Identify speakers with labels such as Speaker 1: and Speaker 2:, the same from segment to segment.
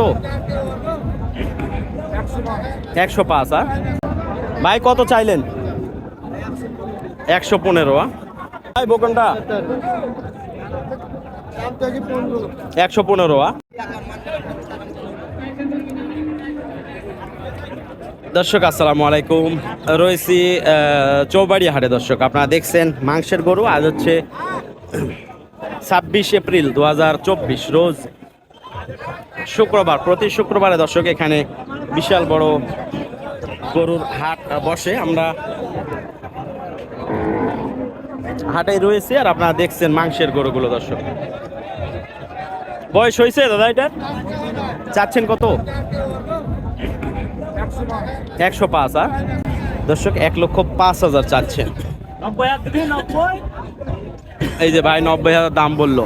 Speaker 1: তো? একশো পাঁচ আর ভাই, কত চাইলেন? একশো পনেরো ভাই, বকনটা? একশো পনেরো দর্শক, আসসালামু আলাইকুম। রয়েছি চৌবাড়ি হাটে দর্শক। আপনারা দেখছেন মাংসের গরু। আজ হচ্ছে ছাব্বিশ এপ্রিল দু হাজার চব্বিশ, রোজ শুক্রবার প্রতি শুক্রবারে দর্শক এখানে বিশাল বড় গরুর হাট বসে। আমরা হাটে রয়েছে আর আপনারা দেখছেন মাংসের গরুগুলো দর্শক। বয়স হয়েছে দাদা এটা চাচ্ছেন কত? একশো পাঁচ আর দর্শক এক লক্ষ পাঁচ হাজার চাচ্ছেন। এই যে ভাই নব্বই হাজার দাম বলল।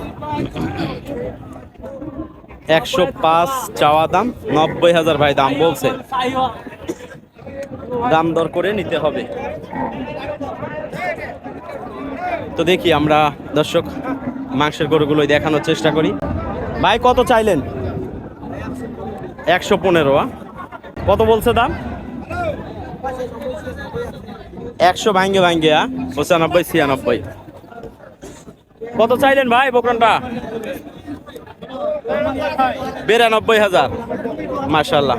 Speaker 1: একশো পাঁচ চাওয়া দাম, নব্বই হাজার ভাই দাম বলছে। দাম দর করে নিতে হবে। তো দেখি আমরা দর্শক মাংসের গরুগুলোই দেখানোর চেষ্টা করি। ভাই, কত চাইলেন? একশো পনেরো? কত বলছে দাম? একশো ভাঙ্গে ভাঙ্গে? পঁচানব্বই, ছিয়ানব্বই। কত চাইলেন ভাই, বকরনটা? বিরানব্বই হাজার মাশাল্লাহ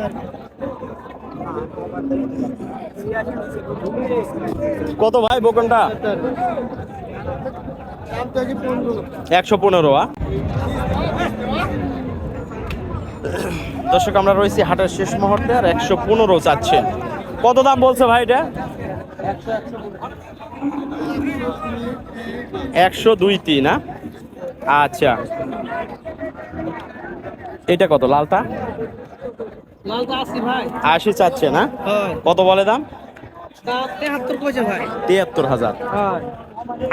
Speaker 1: কত ভাই বকনটা? একশো পনেরো? দর্শক, আমরা রয়েছি হাটের শেষ মুহূর্তে আর একশো পনেরো চাচ্ছে কত দাম বলছে ভাই এটা? একশো দুই তিন? আচ্ছা। এটা কত লালটা?
Speaker 2: লালটা আশি ভাই।
Speaker 1: চাচ্ছে না? কত বলে দাম? তিয়াত্তর হাজার।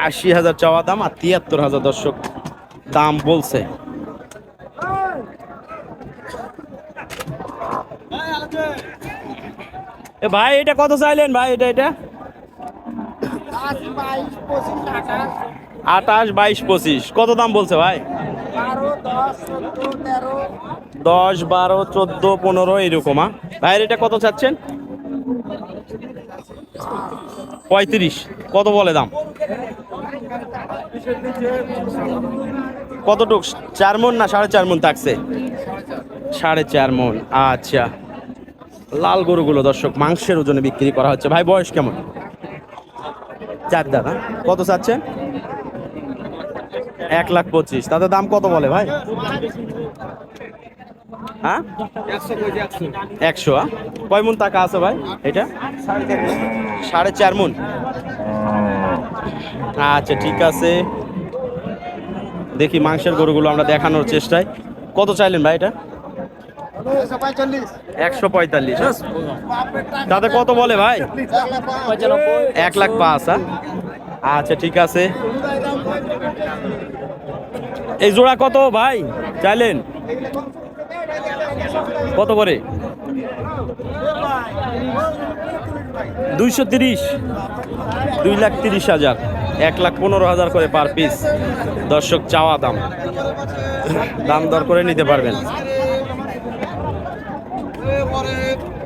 Speaker 1: আশি হাজার চাওয়া দাম আর তিয়াত্তর হাজার দর্শক দাম বলছে। এ ভাই এটা কত চাইলেন ভাই এটা এটা? আঠাশ বাইশ পঁচিশ। কত দাম বলছে ভাই? দশ বারো চোদ্দ পনেরো এরকম আ? ভাইয়ের এটা কত চাচ্ছেন? পঁয়ত্রিশ। কত বলে দাম? কতটুক? চার মন না সাড়ে চার মন থাকছে? সাড়ে চার মন আচ্ছা। লাল গরুগুলো দর্শক মাংসের ওজনে বিক্রি করা হচ্ছে। ভাই বয়স কেমন? চার দাদা কত চাচ্ছে এক লাখ পঁচিশ। তাদের দাম কত বলে ভাই? হ্যাঁ?
Speaker 2: একশো?
Speaker 1: কয় মন টাকা আছে ভাই এটা? সাড়ে চার মন। আচ্ছা ঠিক আছে। দেখি মাংসের গরুগুলো আমরা দেখানোর চেষ্টায়। কত চাইলেন ভাই এটা? একশো পঁয়তাল্লিশ? তাতে কত বলে ভাই? এক লাখ পাঁচ? আচ্ছা ঠিক আছে। এই জোড়া কত ভাই? চাইলেন? কত করে? দুইশো তিরিশ। দুই লাখ তিরিশ হাজার। এক লাখ পনেরো হাজার করে পার পিস দর্শক চাওয়া দাম। দাম দর করে নিতে পারবেন।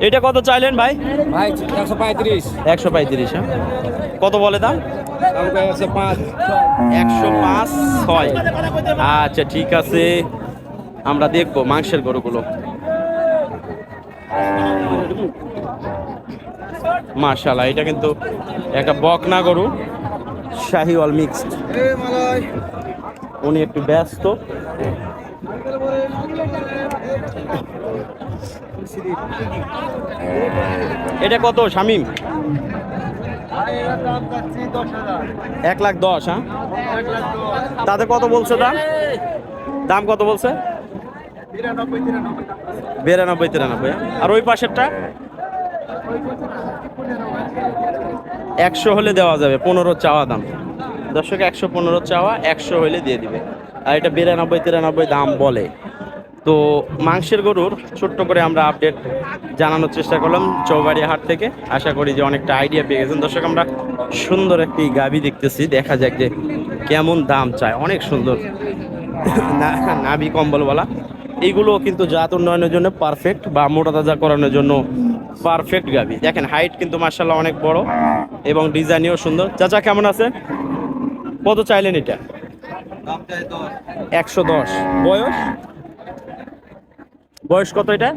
Speaker 1: এটা কত চাইলেন ভাই?
Speaker 2: ভাই একশো পঁয়ত্রিশ।
Speaker 1: একশো পঁয়ত্রিশ হ্যাঁ। কত বলে দাম?
Speaker 2: পাঁচ,
Speaker 1: একশো আচ্ছা ঠিক আছে। আমরা দেখব মাংসের গরুগুলো। মাশাল্লাহ এটা কিন্তু একটা বকনা গরু, শাহিওয়াল মিক্সড। উনি একটু ব্যস্ত। এটা কত, শামিম? এক লাখ দশ হ্যাঁ? তাতে কত বলছে দাম? দাম কত বলছে? বিরানব্বই তিরানব্বই হ্যাঁ? আর ওই পাশেরটা? একশো হলে দেওয়া যাবে পনেরো চাওয়া দাম। দর্শক একশো পনেরো চাওয়া একশো হলে দিয়ে দিবে। আর এটা বিরানব্বই তিরানব্বই দাম বলে। তো মাংসের গরুর ছোট্ট করে আমরা আপডেট জানানোর চেষ্টা করলাম চৌবাড়িয়া হাট থেকে। আশা করি যে অনেকটা আইডিয়া পেয়ে গেছেন। দর্শক আমরা সুন্দর একটি গাভি দেখতেছি। দেখা যাক যে কেমন দাম চায়। অনেক সুন্দর। নাভি কম্বলওয়ালা। এইগুলো কিন্তু জাত উন্নয়নের জন্য পারফেক্ট বা মোটা তাজা করানোর জন্য পারফেক্ট গাবি দেখেন হাইট কিন্তু মার্শাল্লাহ অনেক বড় এবং ডিজাইনও সুন্দর। চাচা কেমন আছে? কত চাইলেন এটা? একশো দশ। বয়স? বয়স কত এটা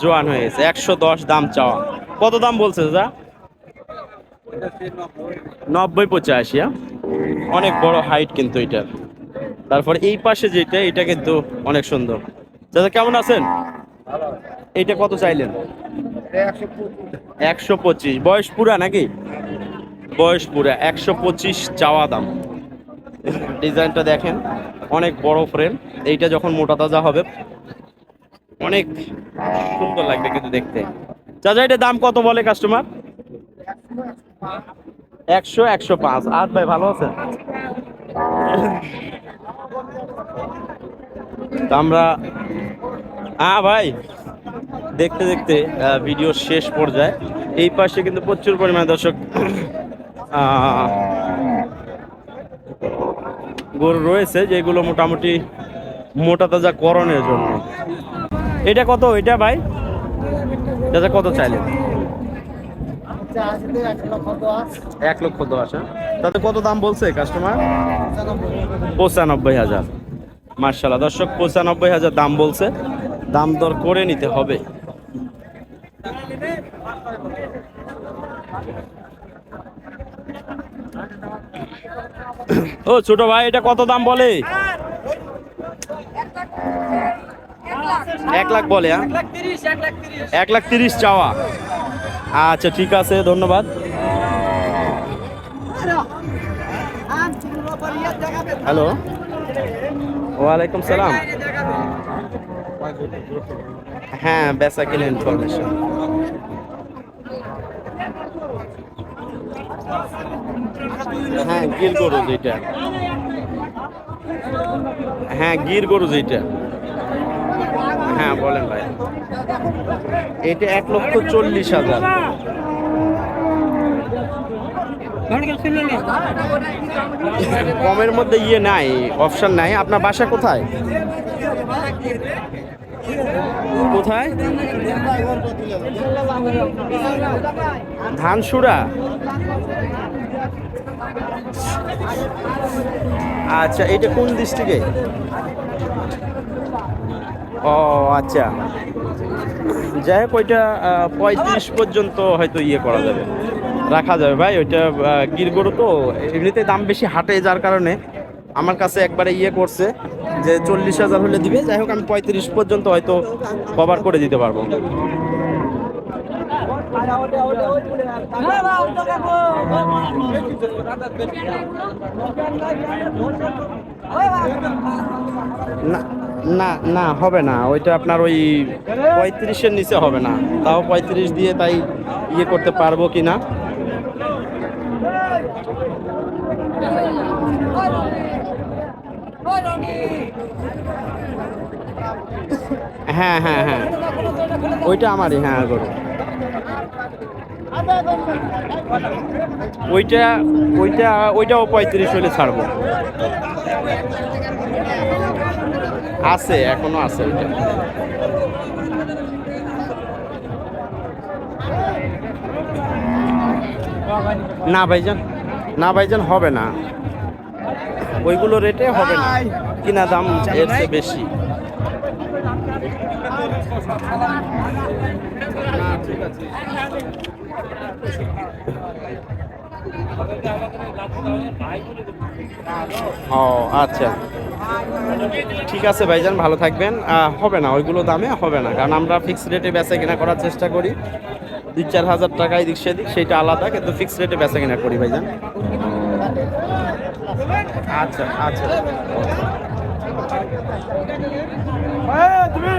Speaker 2: জোয়ান।
Speaker 1: হয়ে গেছে, একশো দশ দাম চাওয়া কত দাম বলছে
Speaker 2: এটা তিন নব্বই।
Speaker 1: পঁচাশি? অনেক বড় হাইট কিন্তু এটার তারপর এই পাশে যেটা, এটা কিন্তু অনেক সুন্দর দাদা, কেমন আছেন এইটা কত চাইলেন
Speaker 2: এটা। একশো পঁচিশ
Speaker 1: বয়স পুরা নাকি বয়স পুরা, একশো পঁচিশ চাওয়া দাম ডিজাইনটা দেখেন, অনেক বড় ফ্রেম এইটা যখন মোটা তাজা হবে, অনেক সুন্দর লাগবে কিন্তু দেখতে। চাচা এটা দাম কত বলে কাস্টমার একশো একশো পাঁচ। আর ভাই, ভালো আছেন? তো আমরা হ্যাঁ ভাই, দেখতে দেখতে ভিডিও শেষ পর্যায়ে। এই পাশে কিন্তু প্রচুর পরিমাণে দর্শক গরু রয়েছে, যেগুলো মোটামুটি মোটা তাজা করণের জন্য। এটা কত? এটা ভাই? দাদা কত চাইলেন? এক লক্ষ দশ হ্যাঁ? তাতে কত দাম বলছে কাস্টমার পঁচানব্বই হাজার। মার্শাল্লাহ দর্শক, পঁচানব্বই হাজার দাম বলছে। দাম দর করে নিতে হবে। ও, ছোট ভাই, এটা কত দাম বলে? এক লাখ বলে হ্যাঁ? এক লাখ তিরিশ চাওয়া। আচ্ছা ঠিক আছে, ধন্যবাদ। হ্যালো? ওয়ালাইকুম সালাম। হ্যাঁ বেচা কিনে ইনফরমেশন। হ্যাঁ গির গরু যেটা হ্যাঁ গির গরু যেটা হ্যাঁ বলেন ভাই। এটা এক লক্ষ চল্লিশ হাজার। কমের মধ্যে ইয়ে নাই, অপশন নাই। আপনার বাসা কোথায়? কোথায়? ধানসুরা আচ্ছা এটা কোন ডিস্ট্রিক্টে ও আচ্ছা। যাই হোক, ওইটা পঁয়ত্রিশ পর্যন্ত হয়তো ইয়ে করা যাবে। রাখা যাবে ভাই, ওইটা গির গরু তো, এমনিতে দাম বেশি হাটে যার কারণে আমার কাছে একবারে ইয়ে করছে যে চল্লিশ হাজার হলে দিবে। যাই হোক, আমি পঁয়ত্রিশ পর্যন্ত হয়তো কভার করে দিতে পারব। না না না, হবে না। ওইটা আপনার ওই পঁয়ত্রিশের নিচে হবে না। তাও পঁয়ত্রিশ দিয়ে তাই ইয়ে করতে পারব কি না? হ্যাঁ হ্যাঁ হ্যাঁ। ওইটা আমারই হ্যাঁ ওইটা ওইটা, ওইটাও পঁয়ত্রিশ হলে ছাড়বো। আছে, এখনও আছে না ভাইজান না ভাইজান হবে না। ওইগুলো রেটে হবে না। কিনা দাম এর বেশি। ও আচ্ছা। ঠিক আছে, ভাইজান, ভালো থাকবেন। হবে না, ওইগুলো দামে হবে না, কারণ আমরা ফিক্সড রেটে বেচা কেনা করার চেষ্টা করি। দুই, চার হাজার টাকা এদিক সেদিক সেটা আলাদা, কিন্তু ফিক্সড রেটে বেচা কেনা করি, ভাইজান। আচ্ছা আচ্ছা।
Speaker 3: তুমি!